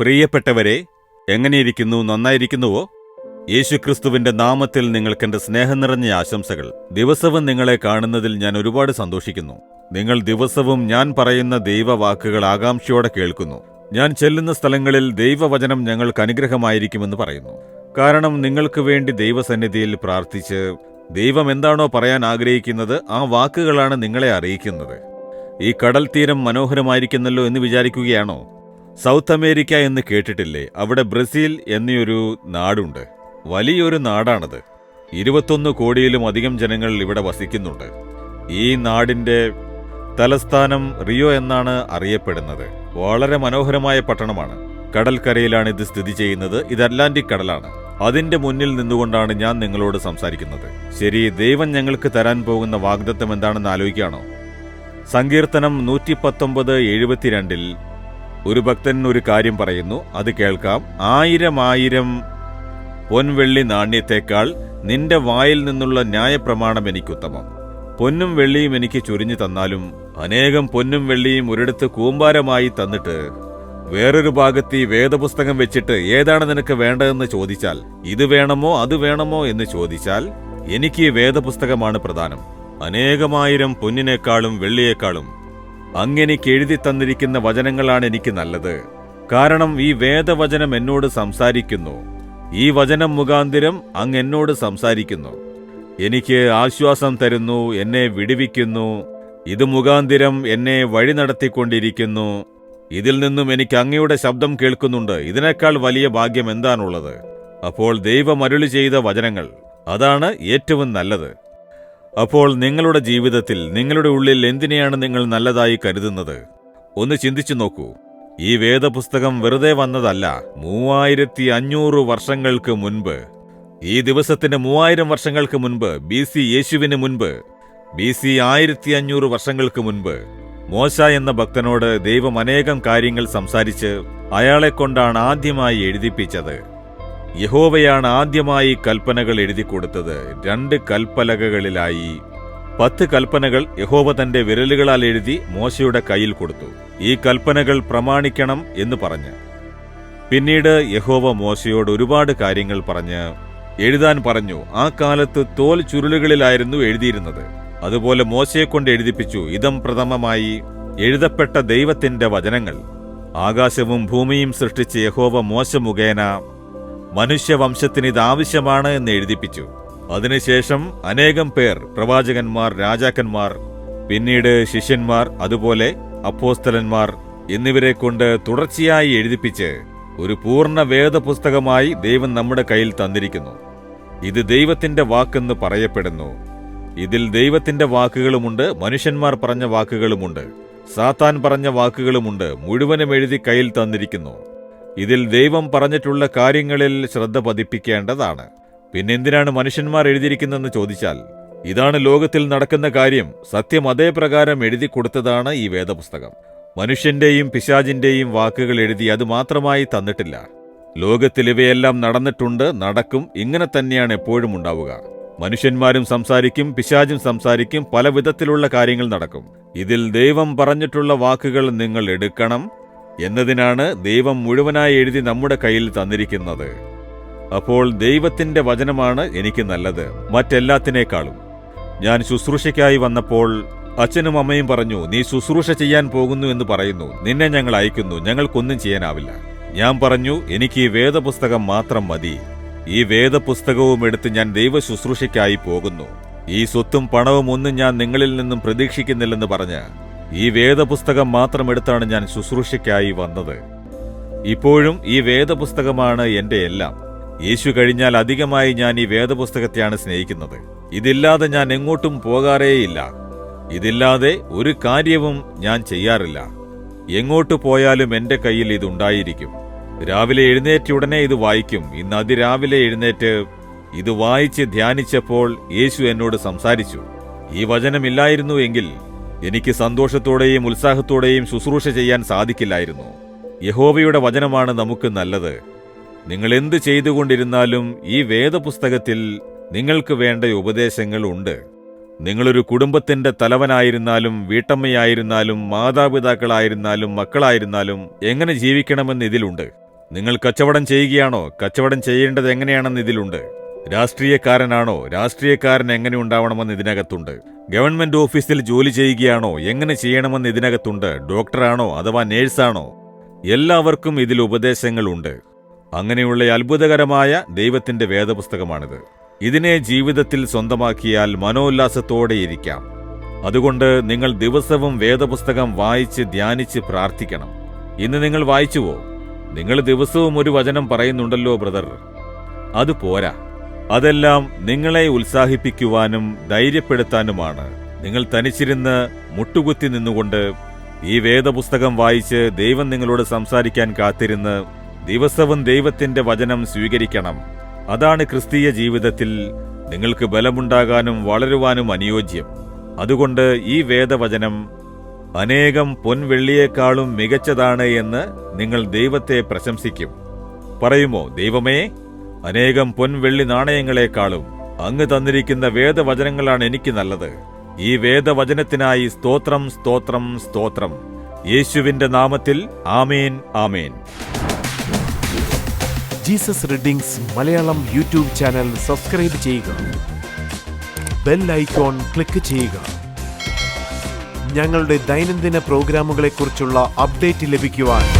പ്രിയപ്പെട്ടവരെ എങ്ങനെയിരിക്കുന്നു? നന്നായിരിക്കുന്നുവോ? യേശുക്രിസ്തുവിന്റെ നാമത്തിൽ നിങ്ങൾക്ക് എന്റെ സ്നേഹം നിറഞ്ഞ ആശംസകൾ. ദിവസവും നിങ്ങളെ കാണുന്നതിൽ ഞാൻ ഒരുപാട് സന്തോഷിക്കുന്നു. നിങ്ങൾ ദിവസവും ഞാൻ പറയുന്ന ദൈവവാക്കുകൾ ആകാംക്ഷയോടെ കേൾക്കുന്നു. ഞാൻ ചെല്ലുന്ന സ്ഥലങ്ങളിൽ ദൈവവചനം ഞങ്ങൾക്ക് അനുഗ്രഹമായിരിക്കുമെന്ന് പറയുന്നു. കാരണം നിങ്ങൾക്ക് വേണ്ടി ദൈവസന്നിധിയിൽ പ്രാർത്ഥിച്ച് ദൈവം എന്താണോ പറയാൻ ആഗ്രഹിക്കുന്നത് ആ വാക്കുകളാണ് നിങ്ങളെ അറിയിക്കുന്നത്. ഈ കടൽ തീരം മനോഹരമായിരിക്കുന്നല്ലോ എന്ന് വിചാരിക്കുകയാണോ? സൗത്ത് അമേരിക്ക എന്ന് കേട്ടിട്ടില്ലേ? അവിടെ ബ്രസീൽ എന്നൊരു നാടുണ്ട്. വലിയൊരു നാടാണത്. ഇരുപത്തൊന്ന് കോടിയിലും അധികം ജനങ്ങൾ ഇവിടെ വസിക്കുന്നുണ്ട്. ഈ നാടിന്റെ തലസ്ഥാനം റിയോ എന്നാണ് അറിയപ്പെടുന്നത്. വളരെ മനോഹരമായ പട്ടണമാണ്. കടൽക്കരയിലാണ് ഇത് സ്ഥിതി ചെയ്യുന്നത്. ഇത് അറ്റ്ലാന്റിക് കടലാണ്. അതിന്റെ മുന്നിൽ നിന്നുകൊണ്ടാണ് ഞാൻ നിങ്ങളോട് സംസാരിക്കുന്നത്. ശരി ദൈവം ഞങ്ങൾക്ക് തരാൻ പോകുന്ന വാഗ്ദത്തം എന്താണെന്ന് ആലോചിക്കുകയാണോ? സങ്കീർത്തനം നൂറ്റി പത്തൊമ്പത് എഴുപത്തിരണ്ടിൽ ഒരു ഭക്തൻ ഒരു കാര്യം പറയുന്നു അത് കേൾക്കാം. ആയിരം ആയിരം പൊൻവെള്ളി നാണ്യത്തേക്കാൾ നിന്റെ വായിൽ നിന്നുള്ള ന്യായപ്രമാണം എനിക്കുത്തമം. പൊന്നും വെള്ളിയും എനിക്ക് ചുരിഞ്ഞു തന്നാലും അനേകം പൊന്നും വെള്ളിയും ഒരിടത്ത് കൂമ്പാരമായി തന്നിട്ട് വേറൊരു ഭാഗത്ത് ഈ വേദപുസ്തകം വെച്ചിട്ട് ഏതാണ് നിനക്ക് വേണ്ടതെന്ന് ചോദിച്ചാൽ ഇത് വേണമോ അത് വേണമോ എന്ന് ചോദിച്ചാൽ എനിക്ക് ഈ വേദപുസ്തകമാണ് പ്രധാനം. അനേകമായിരം പൊന്നിനേക്കാളും വെള്ളിയേക്കാളും അങ്ങെനിക്ക് എഴുതി തന്നിരിക്കുന്ന വചനങ്ങളാണ് എനിക്ക് നല്ലത്. കാരണം ഈ വേദവചനം എന്നോട് സംസാരിക്കുന്നു. ഈ വചനം മുഖാന്തിരം അങ്ങ് എന്നോട് സംസാരിക്കുന്നു. എനിക്ക് ആശ്വാസം തരുന്നു എന്നെ വിടുവിക്കുന്നു. ഇത് മുഖാന്തിരം എന്നെ വഴി നടത്തിക്കൊണ്ടിരിക്കുന്നു. ഇതിൽ നിന്നും എനിക്ക് അങ്ങയുടെ ശബ്ദം കേൾക്കുന്നുണ്ട്. ഇതിനേക്കാൾ വലിയ ഭാഗ്യം എന്താണുള്ളത്? അപ്പോൾ ദൈവമരുളി ചെയ്ത വചനങ്ങൾ. അതാണ് ഏറ്റവും നല്ലത്. അപ്പോൾ നിങ്ങളുടെ ജീവിതത്തിൽ നിങ്ങളുടെ ഉള്ളിൽ എന്തിനെയാണ് നിങ്ങൾ നല്ലതായി കരുതുന്നത്? ഒന്ന് ചിന്തിച്ചു നോക്കൂ. ഈ വേദപുസ്തകം വെറുതെ വന്നതല്ല മൂവായിരത്തി അഞ്ഞൂറ് വർഷങ്ങൾക്ക് മുൻപ്. ഈ ദിവസത്തിന് മൂവായിരം വർഷങ്ങൾക്ക് മുൻപ് ബി സി യേശുവിന് മുൻപ് ബി സി ആയിരത്തി അഞ്ഞൂറ് വർഷങ്ങൾക്ക് മുൻപ്. മോശ എന്ന ഭക്തനോട് ദൈവം അനേകം കാര്യങ്ങൾ സംസാരിച്ച് അയാളെ കൊണ്ടാണ് ആദ്യമായി എഴുതിപ്പിച്ചത്. യഹോവയാണ് ആദ്യമായി കൽപ്പനകൾ എഴുതി കൊടുത്തത്. രണ്ട് കൽപ്പലകകളിലായി. പത്ത് കൽപ്പനകൾ യഹോവ തന്റെ വിരലുകളാൽ എഴുതി മോശയുടെ കയ്യിൽ കൊടുത്തു. ഈ കൽപ്പനകൾ പ്രമാണിക്കണം എന്ന് പറഞ്ഞ്. പിന്നീട് യഹോവ മോശയോട് ഒരുപാട് കാര്യങ്ങൾ പറഞ്ഞ്. എഴുതാൻ പറഞ്ഞു ആ കാലത്ത് തോൽ ചുരുളുകളിലായിരുന്നു എഴുതിയിരുന്നത്. അതുപോലെ മോശയെ കൊണ്ട് എഴുതിപ്പിച്ചു ഇതം പ്രഥമമായി എഴുതപ്പെട്ട ദൈവത്തിന്റെ വചനങ്ങൾ. ആകാശവും ഭൂമിയും സൃഷ്ടിച്ച യഹോവ മോശ മുഖേന മനുഷ്യവംശത്തിന് ഇത് ആവശ്യമാണ് എന്ന് എഴുതിപ്പിച്ചു. അതിനുശേഷം അനേകം പേർ പ്രവാചകന്മാർ രാജാക്കന്മാർ പിന്നീട് ശിഷ്യന്മാർ അതുപോലെ അപ്പോസ്തലന്മാർ എന്നിവരെ കൊണ്ട് തുടർച്ചയായി എഴുതിപ്പിച്ച് ഒരു പൂർണ വേദപുസ്തകമായി ദൈവം നമ്മുടെ കയ്യിൽ തന്നിരിക്കുന്നു. ഇത് ദൈവത്തിന്റെ വാക്കെന്ന് പറയപ്പെടുന്നു. ഇതിൽ ദൈവത്തിന്റെ വാക്കുകളുമുണ്ട് മനുഷ്യന്മാർ പറഞ്ഞ വാക്കുകളുമുണ്ട് സാത്താൻ പറഞ്ഞ വാക്കുകളുമുണ്ട് മുഴുവനും എഴുതി കയ്യിൽ തന്നിരിക്കുന്നു. ഇതിൽ ദൈവം പറഞ്ഞിട്ടുള്ള കാര്യങ്ങളിൽ ശ്രദ്ധ പതിപ്പിക്കേണ്ടതാണ്. പിന്നെന്തിനാണ് മനുഷ്യന്മാർ എഴുതിയിരിക്കുന്നതെന്ന് ചോദിച്ചാൽ ഇതാണ് ലോകത്തിൽ നടക്കുന്ന കാര്യം സത്യം അതേപ്രകാരം എഴുതി കൊടുത്തതാണ് ഈ വേദപുസ്തകം. മനുഷ്യന്റെയും പിശാജിന്റെയും വാക്കുകൾ എഴുതി അത് മാത്രമായി തന്നിട്ടില്ല. ലോകത്തിൽ ഇവയെല്ലാം നടന്നിട്ടുണ്ട് നടക്കും ഇങ്ങനെ തന്നെയാണ് എപ്പോഴും ഉണ്ടാവുക. മനുഷ്യന്മാരും സംസാരിക്കും പിശാചും സംസാരിക്കും പല വിധത്തിലുള്ള കാര്യങ്ങൾ നടക്കും. ഇതിൽ ദൈവം പറഞ്ഞിട്ടുള്ള വാക്കുകൾ നിങ്ങൾ എടുക്കണം എന്നതിനാണ് ദൈവം മുഴുവനായി എഴുതി നമ്മുടെ കയ്യിൽ തന്നിരിക്കുന്നത്. അപ്പോൾ ദൈവത്തിന്റെ വചനമാണ് എനിക്ക് നല്ലത് മറ്റെല്ലാത്തിനേക്കാളും. ഞാൻ ശുശ്രൂഷയ്ക്കായി വന്നപ്പോൾ അച്ഛനും അമ്മയും പറഞ്ഞു നീ ശുശ്രൂഷ ചെയ്യാൻ പോകുന്നു എന്ന് പറയുന്നു. നിന്നെ ഞങ്ങൾ അയക്കുന്നു. ഞങ്ങൾക്കൊന്നും ചെയ്യാനാവില്ല. ഞാൻ പറഞ്ഞു എനിക്ക് ഈ വേദപുസ്തകം മാത്രം മതി. ഈ വേദപുസ്തകവും എടുത്ത് ഞാൻ ദൈവ ശുശ്രൂഷയ്ക്കായി പോകുന്നു. ഈ സ്വത്തും പണവും ഒന്നും ഞാൻ നിങ്ങളിൽ നിന്നും പ്രതീക്ഷിക്കുന്നില്ലെന്ന് പറഞ്ഞ് ഈ വേദപുസ്തകം മാത്രം എടുത്താണ് ഞാൻ ശുശ്രൂഷയ്ക്കായി വന്നത്. ഇപ്പോഴും ഈ വേദപുസ്തകമാണ് എന്റെ എല്ലാം. യേശു കഴിഞ്ഞാൽ അധികമായി ഞാൻ ഈ വേദപുസ്തകത്തെയാണ് സ്നേഹിക്കുന്നത്. ഇതില്ലാതെ ഞാൻ എങ്ങോട്ടും പോകാറേയില്ല. ഇതില്ലാതെ ഒരു കാര്യവും ഞാൻ ചെയ്യാറില്ല. എങ്ങോട്ട് പോയാലും എന്റെ കയ്യിൽ ഇതുണ്ടായിരിക്കും രാവിലെ എഴുന്നേറ്റ് ഉടനെ ഇത് വായിക്കും. ഇന്ന് അതിരാവിലെ എഴുന്നേറ്റ് ഇത് വായിച്ച് ധ്യാനിച്ചപ്പോൾ യേശു എന്നോട് സംസാരിച്ചു. ഈ വചനമില്ലായിരുന്നു എങ്കിൽ എനിക്ക് സന്തോഷത്തോടെയും ഉത്സാഹത്തോടെയും ശുശ്രൂഷ ചെയ്യാൻ സാധിക്കില്ലായിരുന്നു. യഹോവയുടെ വചനമാണ് നമുക്ക് നല്ലത്. നിങ്ങൾ എന്ത് ചെയ്തുകൊണ്ടിരുന്നാലും ഈ വേദപുസ്തകത്തിൽ നിങ്ങൾക്ക് വേണ്ട ഉപദേശങ്ങൾ ഉണ്ട്. നിങ്ങളൊരു കുടുംബത്തിന്റെ തലവനായിരുന്നാലും വീട്ടമ്മയായിരുന്നാലും മാതാപിതാക്കളായിരുന്നാലും മക്കളായിരുന്നാലും എങ്ങനെ ജീവിക്കണമെന്ന് ഇതിലുണ്ട്? നിങ്ങൾ കച്ചവടം ചെയ്യുകയാണോ? കച്ചവടം ചെയ്യേണ്ടത് എങ്ങനെയാണെന്ന് ഇതിലുണ്ട്. രാഷ്ട്രീയക്കാരനാണോ? രാഷ്ട്രീയക്കാരൻ എങ്ങനെ ഉണ്ടാവണമെന്ന് ഇതിനകത്തുണ്ട്. ഗവൺമെന്റ് ഓഫീസിൽ ജോലി ചെയ്യുകയാണോ? എങ്ങനെ ചെയ്യണമെന്ന് ഇതിനകത്തുണ്ട്. ഡോക്ടറാണോ അഥവാ നേഴ്സാണോ? എല്ലാവർക്കും ഇതിൽ ഉപദേശങ്ങളുണ്ട്. അങ്ങനെയുള്ള അത്ഭുതകരമായ ദൈവത്തിന്റെ വേദപുസ്തകമാണിത്. ഇതിനെ ജീവിതത്തിൽ സ്വന്തമാക്കിയാൽ മനോല്ലാസത്തോടെ ഇരിക്കാം. അതുകൊണ്ട് നിങ്ങൾ ദിവസവും വേദപുസ്തകം വായിച്ച് ധ്യാനിച്ച് പ്രാർത്ഥിക്കണം. ഇന്ന് നിങ്ങൾ വായിച്ചുവോ? നിങ്ങൾ ദിവസവും ഒരു വചനം പറയുന്നുണ്ടല്ലോ ബ്രദർ. അത് പോരാ. അതെല്ലാം നിങ്ങളെ ഉത്സാഹിപ്പിക്കുവാനും ധൈര്യപ്പെടുത്താനുമാണ്. നിങ്ങൾ തനിച്ചിരുന്ന് മുട്ടുകുത്തി നിന്നുകൊണ്ട് ഈ വേദപുസ്തകം വായിച്ച് ദൈവം നിങ്ങളോട് സംസാരിക്കാൻ കാത്തിരുന്ന് ദിവസവും ദൈവത്തിന്റെ വചനം സ്വീകരിക്കണം. അതാണ് ക്രിസ്തീയ ജീവിതത്തിൽ നിങ്ങൾക്ക് ബലമുണ്ടാകാനും വളരുവാനും അനുയോജ്യം. അതുകൊണ്ട് ഈ വേദവചനം അനേകം പൊൻവെള്ളിയേക്കാളും മികച്ചതാണ് എന്ന് നിങ്ങൾ ദൈവത്തെ പ്രശംസിക്കും. പറയുമോ ദൈവമേ അനേകം പൊൻവെള്ളി നാണയങ്ങളെക്കാളും അങ്ങ് തന്നിരിക്കുന്ന വേദവചനങ്ങളാണ് എനിക്ക് നല്ലത്. ഈ വേദവചനത്തിനായി സ്തോത്രം സ്തോത്രം സ്തോത്രം. യേശുവിന്റെ നാമത്തിൽ ആമേൻ ആമേൻ. Jesus readings Malayalam YouTube channel subscribe ചെയ്യുക. ബെൽ ഐക്കോൺ ക്ലിക്ക് ചെയ്യുക. ഞങ്ങളുടെ ദൈനംദിന പ്രോഗ്രാമുകളെക്കുറിച്ചുള്ള അപ്ഡേറ്റ് ലഭിക്കുവാൻ